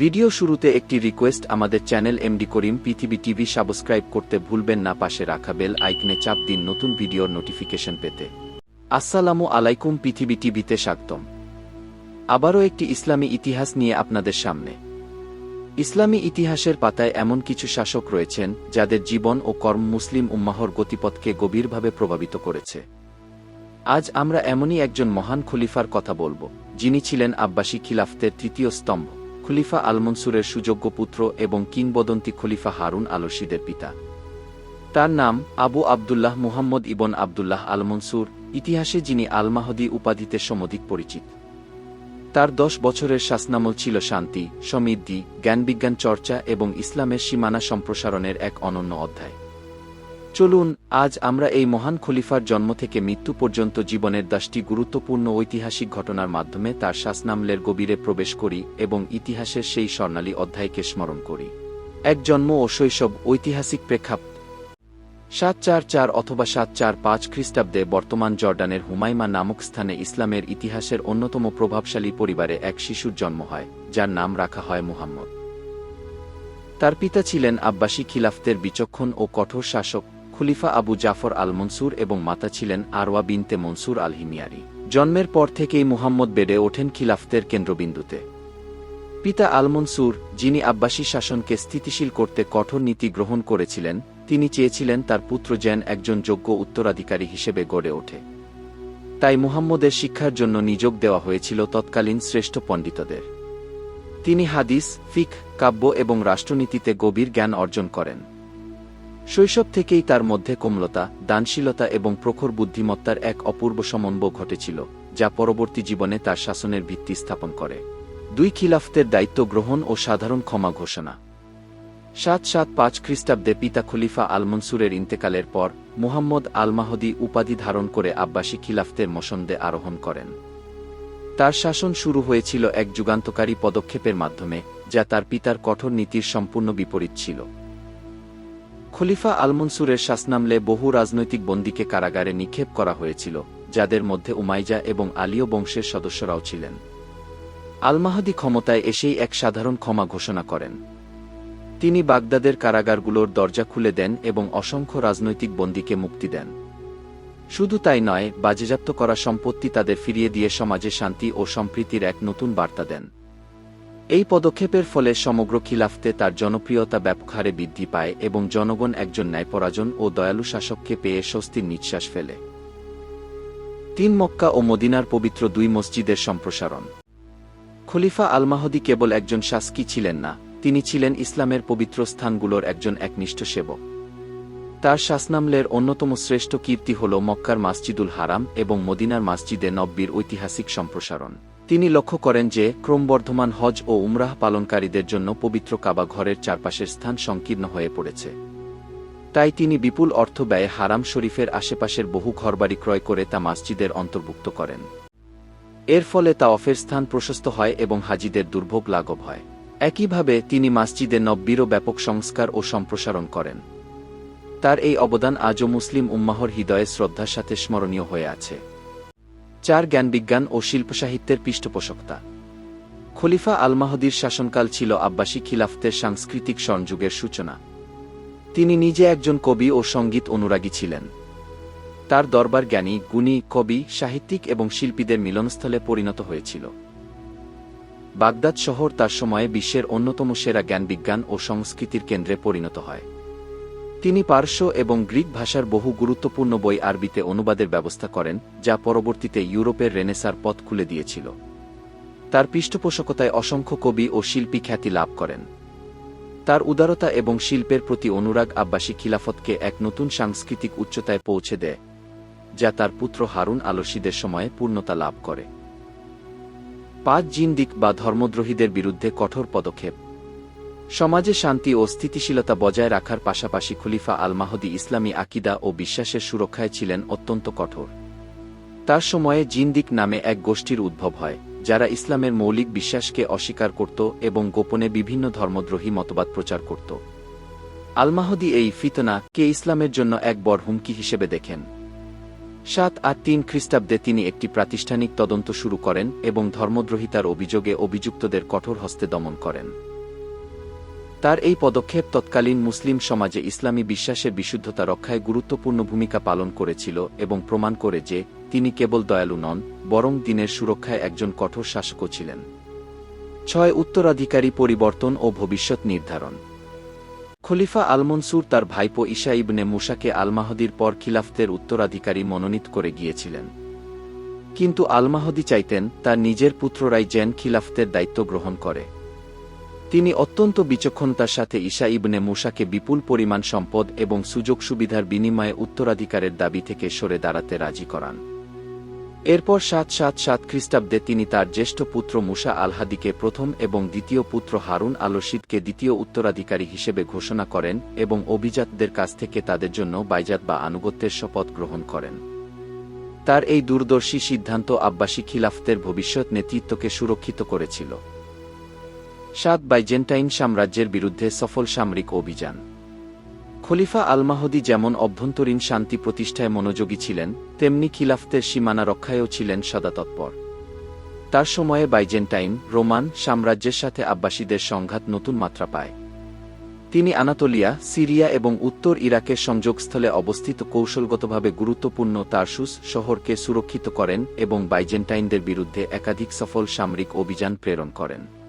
Video শুরুতে একটি request আমাদের চ্যানেল এমডি করিম পৃথিবী টিভি সাবস্ক্রাইব করতে ভুলবেন না, পাশে রাখা বেল আইকনে চাপ দিন নতুন ভিডিওর নোটিফিকেশন পেতে। আসসালামু আলাইকুম পৃথিবী টিভিতে স্বাগতম। আবারও একটি ইসলামী ইতিহাস নিয়ে আপনাদের সামনে। ইসলামী ইতিহাসের পাতায় এমন কিছু শাসক রয়েছেন, যাদের জীবন ও কর্ম মুসলিম উম্মাহর গতিপথকে গভীরভাবে প্রভাবিত করেছে। আজ আমরা এমনই একজন মহান খলিফার কথা বলব, যিনি ছিলেন আব্বাসী খিলাফতের তৃতীয় স্তম্ভ। খলিফা আলমনসুরের সুযোগ্য পুত্র এবং কিংবদন্তি খলিফা হারুন আল রশিদের পিতা। তার নাম আবু আবদুল্লাহ মুহাম্মদ ইবন আবদুল্লাহ আলমনসুর, ইতিহাসে যিনি আলমাহদি উপাধিতে সমধিক পরিচিত। তার দশ বছরের শাসনামল ছিল শান্তি, সমৃদ্ধি, জ্ঞানবিজ্ঞান চর্চা এবং ইসলামের সীমানা সম্প্রসারণের এক অনন্য অধ্যায়। চলুন, আজ আমরা এই মহান খলিফার জন্ম থেকে মৃত্যু পর্যন্ত জীবনের দশটি গুরুত্বপূর্ণ ঐতিহাসিক ঘটনার মাধ্যমে তার শাসনামলের গভীরে প্রবেশ করি এবং ইতিহাসের সেই স্বর্ণালী অধ্যায়কে স্মরণ করি। এক জন্ম ও শৈশব ঐতিহাসিক প্রেক্ষাপ। সাত চার চার অথবা সাত চার পাঁচ খ্রিস্টাব্দে বর্তমান জর্ডানের হুমাইমা নামক স্থানে ইসলামের ইতিহাসের অন্যতম প্রভাবশালী পরিবারে এক শিশুর জন্ম হয়, যার নাম রাখা হয় মুহাম্মদ। তার পিতা ছিলেন আব্বাসী খিলাফতের বিচক্ষণ ও কঠোর শাসক। খলিফা আবু জাফর আল মনসুর এবং মাতা ছিলেন আরওয়া বিনতে মনসুর আল হিমিয়ারি জন্মের পর থেকেই মুহাম্মদ বেড়ে ওঠেন খিলাফতের কেন্দ্রবিন্দুতে। পিতা আল মনসুর যিনি আব্বাসী শাসনকে স্থিতিশীল করতে কঠোর নীতি গ্রহণ করেছিলেন, তিনি চেয়েছিলেন তার পুত্র যেন একজন যোগ্য উত্তরাধিকারী হিসেবে গড়ে ওঠে। তাই মুহাম্মদের শিক্ষার জন্য নিযোগ দেওয়া হয়েছিল তৎকালীন শ্রেষ্ঠ পণ্ডিতদের। তিনি হাদিস ফিক কাব্য এবং রাষ্ট্রনীতিতে গভীর জ্ঞান অর্জন করেন। শৈশব থেকেই তার মধ্যে কোমলতা, দানশীলতা এবং প্রখর বুদ্ধিমত্তার এক অপূর্ব সমন্বয় ঘটেছিল, যা পরবর্তী জীবনে তার শাসনের ভিত্তি স্থাপন করে। দুই খিলাফতের দায়িত্ব গ্রহণ ও সাধারণ ক্ষমা ঘোষণা। সাত সাত পাঁচ খ্রিস্টাব্দে পিতা খলিফা আল মনসুরের ইন্তেকালের পর, মুহাম্মদ আল মাহদি উপাধি ধারণ করে আব্বাসী খিলাফতের মসন্দে আরোহণ করেন। তার শাসন শুরু হয়েছিল এক যুগান্তকারী পদক্ষেপের মাধ্যমে, যা তার পিতার কঠোর নীতির সম্পূর্ণ বিপরীত ছিল। খলিফা আলমনসুরের শাসনামলে বহু রাজনৈতিক বন্দীকে কারাগারে নিক্ষেপ করা হয়েছিল, যাদের মধ্যে উমাইজা এবং আলীয় বংশের সদস্যরাও ছিলেন। আলমাহাদি ক্ষমতায় এসেই এক সাধারণ ক্ষমা ঘোষণা করেন। তিনি বাগদাদের কারাগারগুলোর দরজা খুলে দেন এবং অসংখ্য রাজনৈতিক বন্দীকে মুক্তি দেন। শুধু তাই নয়, বাজেয়াপ্ত করা সম্পত্তি তাদের ফিরিয়ে দিয়ে সমাজে শান্তি ও সম্প্রীতির এক নতুন বার্তা দেন। এই পদক্ষেপের ফলে সমগ্র খিলাফতে তার জনপ্রিয়তা ব্যবহারে বৃদ্ধি পায় এবং জনগণ একজন ন্যায়পরাজন ও দয়ালু শাসককে পেয়ে স্বস্তির নিঃশ্বাস ফেলে। তিন মক্কা ও মদিনার পবিত্র দুই মসজিদের সম্প্রসারণ। খলিফা আলমাহদি কেবল একজন শাসকি ছিলেন না, তিনি ছিলেন ইসলামের পবিত্র স্থানগুলোর একজন একনিষ্ঠ সেবক। তার শাসনামলের অন্যতম শ্রেষ্ঠ কীর্তি হল মক্কার মাসজিদুল হারাম এবং মদিনার মাসজিদে নব্বির ঐতিহাসিক সম্প্রসারণ। তিনি লক্ষ্য করেন যে, ক্রমবর্ধমান হজ ও উমরাহ পালনকারীদের জন্য পবিত্র কাবা ঘরের চারপাশের স্থান সংকীর্ণ হয়ে পড়েছে। তাই তিনি বিপুল অর্থ ব্যয়ে হারাম শরীফের আশেপাশের বহু ঘরবাড়ি ক্রয় করে তা মসজিদের অন্তর্ভুক্ত করেন। এর ফলে তা অফের স্থান প্রশস্ত হয় এবং হাজিদের দুর্ভোগ লাঘব হয়। একইভাবে তিনি মসজিদে নব্বিরও ব্যাপক সংস্কার ও সম্প্রসারণ করেন। তার এই অবদান আজও মুসলিম উম্মাহর হৃদয়ে শ্রদ্ধার সাথে স্মরণীয় হয়ে আছে। চার জ্ঞানবিজ্ঞান ও শিল্পসাহিত্যের পৃষ্ঠপোষকতা। খলিফা আলমাহদির শাসনকাল ছিল আব্বাসী খিলাফতের সাংস্কৃতিক সংযোগের সূচনা। তিনি নিজে একজন কবি ও সংগীত অনুরাগী ছিলেন। তার দরবার জ্ঞানী, গুণী, কবি, সাহিত্যিক এবং শিল্পীদের মিলনস্থলে পরিণত হয়েছিল। বাগদাদ শহর তার সময়ে বিশ্বের অন্যতম সেরা জ্ঞানবিজ্ঞান ও সংস্কৃতির কেন্দ্রে পরিণত হয়। তিনি পার্শ্ব এবং গ্রিক ভাষার বহু গুরুত্বপূর্ণ বই আরবিতে অনুবাদের ব্যবস্থা করেন, যা পরবর্তীতে ইউরোপের রেনেসার পথ খুলে দিয়েছিল। তার পৃষ্ঠপোষকতায় অসংখ্য কবি ও শিল্পী খ্যাতি লাভ করেন। তার উদারতা এবং শিল্পের প্রতি অনুরাগ আব্বাসী খিলাফতকে এক নতুন সাংস্কৃতিক উচ্চতায় পৌঁছে দেয়, যা তার পুত্র হারুন আলসিদের সময়ে পূর্ণতা লাভ করে। পাঁচ জিন্দিক বা ধর্মদ্রোহীদের বিরুদ্ধে কঠোর পদক্ষেপ। সমাজে শান্তি ও স্থিতিশীলতা বজায় রাখার পাশাপাশি খলিফা আল মাহদি ইসলামী আকিদা ও বিশ্বাসের সুরক্ষায় ছিলেন অত্যন্ত কঠোর। তার সময়ে জিন্দিক নামে এক গোষ্ঠীর উদ্ভব হয়, যারা ইসলামের মৌলিক বিশ্বাসকে অস্বীকার করত এবং গোপনে বিভিন্ন ধর্মদ্রোহী মতবাদ প্রচার করত। আলমাহদি এই ফিতনা কে ইসলামের জন্য এক বড় হুমকি হিসেবে দেখেন। সাত আর তিন খ্রিস্টাব্দে তিনি একটি প্রাতিষ্ঠানিক তদন্ত শুরু করেন এবং ধর্মদ্রোহিতার অভিযোগে অভিযুক্তদের কঠোর হস্তে দমন করেন। তার এই পদক্ষেপ তৎকালীন মুসলিম সমাজে ইসলামী বিশ্বাসের বিশুদ্ধতা রক্ষায় গুরুত্বপূর্ণ ভূমিকা পালন করেছিল এবং প্রমাণ করে যে তিনি কেবল দয়ালু নন, বরং দিনের সুরক্ষায় একজন কঠোর শাসকও ছিলেন। ছয় উত্তরাধিকারী পরিবর্তন ও ভবিষ্যৎ নির্ধারণ। খলিফা আলমনসুর তার ভাইপো ঈশা ইবনে মুসাকে আলমাহদির পর খিলাফতের উত্তরাধিকারী মনোনীত করে গিয়েছিলেন। কিন্তু আলমাহদি চাইতেন তার নিজের পুত্ররাই জেন খিলাফতের দায়িত্ব গ্রহণ করে। তিনি অত্যন্ত বিচক্ষণতার সাথে ঈশা ইবনে মুসাকে বিপুল পরিমাণ সম্পদ এবং সুযোগ সুবিধার বিনিময়ে উত্তরাধিকারের দাবি থেকে সরে দাঁড়াতে রাজি করান। এরপর সাত সাত সাত খ্রিস্টাব্দে তিনি তার জ্যেষ্ঠ পুত্র মুসা আলহাদিকে প্রথম এবং দ্বিতীয় পুত্র হারুন আল রশিদকে দ্বিতীয় উত্তরাধিকারী হিসেবে ঘোষণা করেন এবং অভিজাতদের কাছ থেকে তাদের জন্য বাইজাত বা আনুগত্যের শপথ গ্রহণ করেন। তার এই দূরদর্শী সিদ্ধান্ত আব্বাসী খিলাফতের ভবিষ্যৎ নেতৃত্বকে সুরক্ষিত করেছিল। সাত বাইজেন্টাইন সাম্রাজ্যের বিরুদ্ধে সফল সামরিক অভিযান। খলিফা আলমাহদি যেমন অভ্যন্তরীণ শান্তি প্রতিষ্ঠায় মনোযোগী ছিলেন, তেমনি খিলাফতের সীমানা রক্ষায়ও ছিলেন সদাতৎপর তার সময়ে বাইজেন্টাইন, রোমান সাম্রাজ্যের সাথে আব্বাসীদের সংঘাত নতুন মাত্রা পায়। তিনি আনাতোলিয়া, সিরিয়া এবং উত্তর ইরাকের সংযোগস্থলে অবস্থিত কৌশলগতভাবে গুরুত্বপূর্ণ তারসুস শহরকে সুরক্ষিত করেন এবং বাইজেন্টাইনদের বিরুদ্ধে একাধিক সফল সামরিক অভিযান প্রেরণ করেন।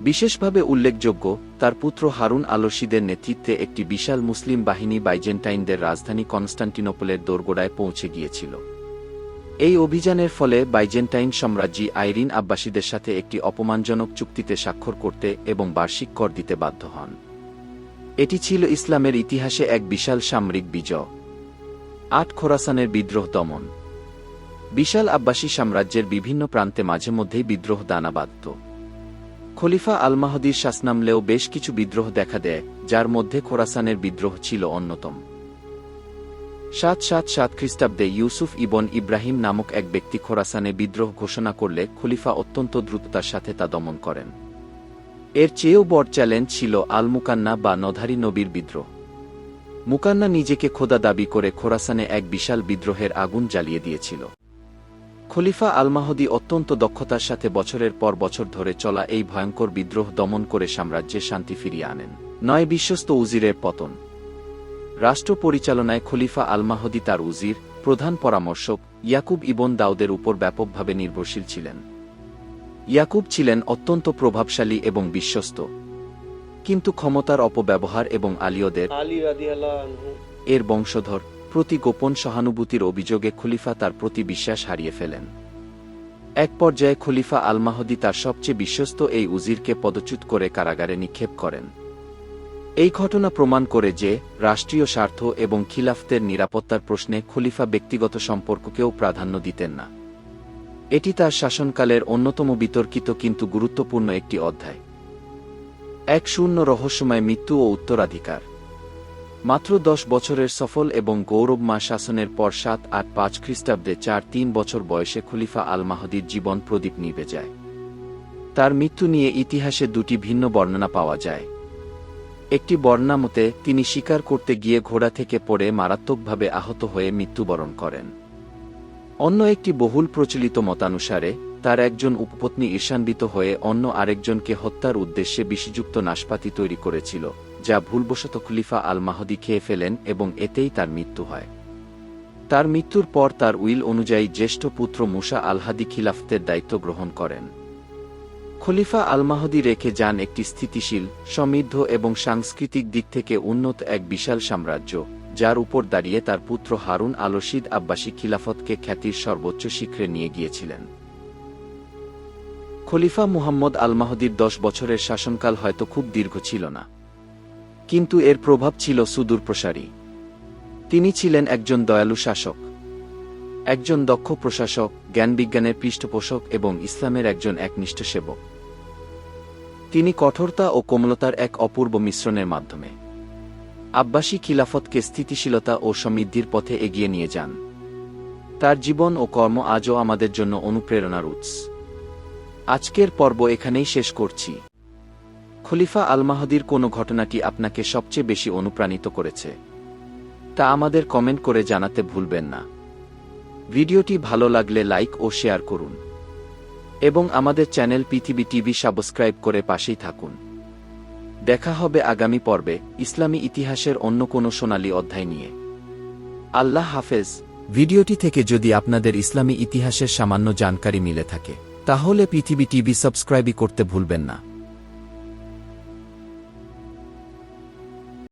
বিশেষভাবে উল্লেখযোগ্য, তার পুত্র হারুন আলসিদের নেতৃত্বে একটি বিশাল মুসলিম বাহিনী বাইজেন্টাইনদের রাজধানী কনস্টান্টিনোপলের দোরগোড়ায় পৌঁছে গিয়েছিল। এই অভিযানের ফলে বাইজেন্টাইন সাম্রাজ্যী আইরিন আব্বাসীদের সাথে একটি অপমানজনক চুক্তিতে স্বাক্ষর করতে এবং বার্ষিক কর দিতে বাধ্য হন। এটি ছিল ইসলামের ইতিহাসে এক বিশাল সামরিক বিজয়। আট খোরাসানের বিদ্রোহ দমন। বিশাল আব্বাসী সাম্রাজ্যের বিভিন্ন প্রান্তে মাঝে মধ্যেই বিদ্রোহ দানা বাঁধত খলিফা আল আলমাহদির শাসনামলেও বেশ কিছু বিদ্রোহ দেখা দেয়, যার মধ্যে খোরাসানের বিদ্রোহ ছিল অন্যতম। সাত সাত সাত খ্রিস্টাব্দে ইউসুফ ইবন ইব্রাহিম নামক এক ব্যক্তি খোরাসানে বিদ্রোহ ঘোষণা করলে খলিফা অত্যন্ত দ্রুততার সাথে তা দমন করেন। এর চেয়েও বড় চ্যালেঞ্জ ছিল আল মুকান্না বা নধারী নবীর বিদ্রোহ। মুকান্না নিজেকে খোদা দাবি করে খোরাসানে এক বিশাল বিদ্রোহের আগুন জ্বালিয়ে দিয়েছিল। খলিফা আলমাহদি অত্যন্ত দক্ষতার সাথে বছরের পর বছর ধরে চলা এই ভয়ঙ্কর বিদ্রোহ দমন করে সাম্রাজ্যে শান্তি ফিরিয়ে আনেন। নয় বিশ্বস্ত উজিরের পতন। রাষ্ট্র পরিচালনায় খলিফা আলমাহদি তার উজির প্রধান পরামর্শক ইয়াকুব ইবন দাউদের উপর ব্যাপকভাবে নির্ভরশীল ছিলেন। ইয়াকুব ছিলেন অত্যন্ত প্রভাবশালী এবং বিশ্বস্ত। কিন্তু ক্ষমতার অপব্যবহার এবং আলিয়দের এর বংশধর প্রতি গোপন সহানুভূতির অভিযোগে খলিফা তার প্রতি বিশ্বাস হারিয়ে ফেলেন। এক পর্যায়ে খলিফা আলমাহদি তার সবচেয়ে বিশ্বস্ত এই উজিরকে পদচ্যুত করে কারাগারে নিক্ষেপ করেন। এই ঘটনা প্রমাণ করে যে রাষ্ট্রীয় স্বার্থ এবং খিলাফতের নিরাপত্তার প্রশ্নে খলিফা ব্যক্তিগত সম্পর্ককেও প্রাধান্য দিতেন না। এটি তার শাসনকালের অন্যতম বিতর্কিত কিন্তু গুরুত্বপূর্ণ একটি অধ্যায়। এক শূন্য রহস্যময় মৃত্যু ও উত্তরাধিকার। মাত্র দশ বছরের সফল এবং গৌরবমা শাসনের পর সাত আট পাঁচ খ্রিস্টাব্দে চার তিন বছর বয়সে খলিফা আল মাহদির জীবন প্রদীপ নিভে যায়। তার মৃত্যু নিয়ে ইতিহাসে দুটি ভিন্ন বর্ণনা পাওয়া যায়। একটি বর্ণনা মতে, তিনি শিকার করতে গিয়ে ঘোড়া থেকে পড়ে মারাত্মকভাবে আহত হয়ে মৃত্যুবরণ করেন। অন্য একটি বহুল প্রচলিত মতানুসারে, তার একজন উপপত্নী ঈর্ষান্বিত হয়ে অন্য আরেকজনকে হত্যার উদ্দেশ্যে বিষযুক্ত নাশপাতি তৈরি করেছিল। যা ভুলবশত খলিফা আল মাহদি খেয়ে ফেলেন এবং এতেই তার মৃত্যু হয়। তার মৃত্যুর পর তার উইল অনুযায়ী জ্যেষ্ঠ পুত্র মুসা আলহাদি খিলাফতের দায়িত্ব গ্রহণ করেন। খলিফা আলমাহদি রেখে যান একটি স্থিতিশীল, সমৃদ্ধ এবং সাংস্কৃতিক দিক থেকে উন্নত এক বিশাল সাম্রাজ্য, যার উপর দাঁড়িয়ে তার পুত্র হারুন আলশিদ আব্বাসী খিলাফতকে খ্যাতির সর্বোচ্চ শিখরে নিয়ে গিয়েছিলেন। খলিফা মুহাম্মদ আলমাহদির দশ বছরের শাসনকাল হয়তো খুব দীর্ঘ ছিল না। কিন্তু এর প্রভাব ছিল সুদূরপ্রসারী। তিনি ছিলেন একজন দয়ালু শাসক, একজন দক্ষ প্রশাসক, জ্ঞানবিজ্ঞানের পৃষ্ঠপোষক এবং ইসলামের একজন একনিষ্ঠ সেবক। তিনি কঠোরতা ও কোমলতার এক অপূর্ব মিশ্রণের মাধ্যমে আব্বাসী খিলাফতকে স্থিতিশীলতা ও সমৃদ্ধির পথে এগিয়ে নিয়ে যান। তার জীবন ও কর্ম আজও আমাদের জন্য অনুপ্রেরণার উৎস। আজকের পর্ব এখানেই শেষ করছি। খলিফা আলমাহদির কোনো ঘটনাটি আপনাকে সবচেয়ে বেশি অনুপ্রাণিত করেছে, তা আমাদের কমেন্ট করে জানাতে ভুলবেন না। ভিডিওটি ভালো লাগলে লাইক ও শেয়ার করুন এবং আমাদের চ্যানেল পৃথিবী টিভি সাবস্ক্রাইব করে পাশেই থাকুন। দেখা হবে আগামী পর্বে ইসলামী ইতিহাসের অন্য কোনো সোনালী অধ্যায় নিয়ে। আল্লাহ হাফেজ। ভিডিওটি থেকে যদি আপনাদের ইসলামী ইতিহাসের সামান্য জানকারি মিলে থাকে, তাহলে পৃথিবী টিভি সাবস্ক্রাইবই করতে ভুলবেন না।